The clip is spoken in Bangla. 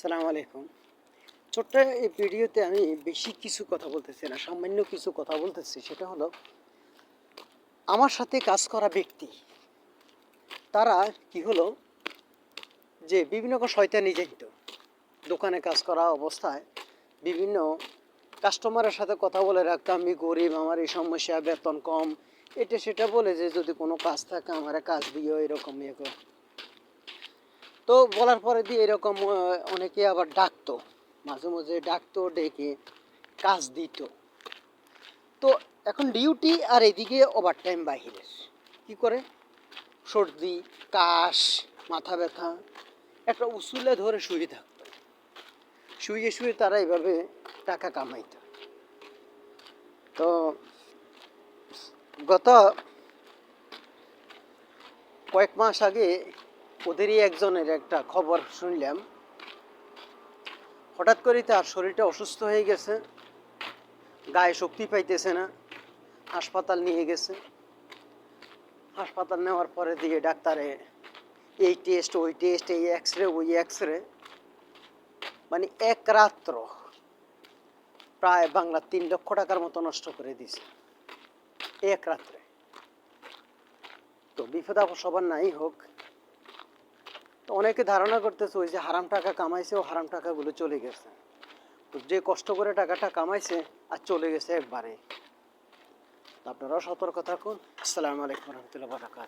সালাম আলাইকুম। ছোট্ট এই ভিডিওতে আমি বেশি কিছু কথা বলতেছি না, সামান্য কিছু কথা বলতেছি, সেটা হলো আমার সাথে কাজ করা ব্যক্তি, তারা কি হলো যে বিভিন্ন শয়তানি জানিত দোকানে কাজ করা অবস্থায় বিভিন্ন কাস্টমারের সাথে কথা বলে রাখতাম, আমি গরিব, আমার এই সমস্যা, বেতন কম, এটা সেটা বলে যে যদি কোনো কাজ থাকে, আমার কাজ দিও, এরকম ইয়ে করে। তো বলার পরে দিয়ে এরকম অনেকে আবার ডাকতো, মাঝে মাঝে ডাকতো, ডেকে কাজ দিত। তো এখন ডিউটি আর এদিকে ওভার টাইম বাহিরের। কি করে? সর্দি, কাশ, মাথা ব্যথা, একটা উসুলে ধরে শুয়ে থাকতো। শুয়ে শুয়ে তারা এভাবে টাকা কামাইত। তো গত কয়েক মাস আগে ওদেরই একজনের একটা খবর শুনলাম। হঠাৎ করে তার শরীরটা অসুস্থ হয়ে গেছে, গায়ে শক্তি পাইতেছে না, হাসপাতাল নিয়ে গেছে। হাসপাতাল নেওয়ার পরে দিয়ে ডাক্তারে এই টেস্ট ওই টেস্ট এই এক্স রে ওই এক্স রে মানে এক রাত্র প্রায় বাংলা তিন লক্ষ টাকার মতো নষ্ট করে দিছে। এক রাত্রে। তো বিপদ সবার নাই হোক তো অনেকে ধারণা করতেছে ওই যে হারাম টাকা কামাইছে, ও হারাম টাকাগুলো চলে গেছে। তো যে কষ্ট করে টাকাটা কামাইছে আর চলে গেছে একবারে। আপনারাও সতর্ক থাকুন। আসসালামু আলাইকুম রহমতুল্লাহ বারাকাত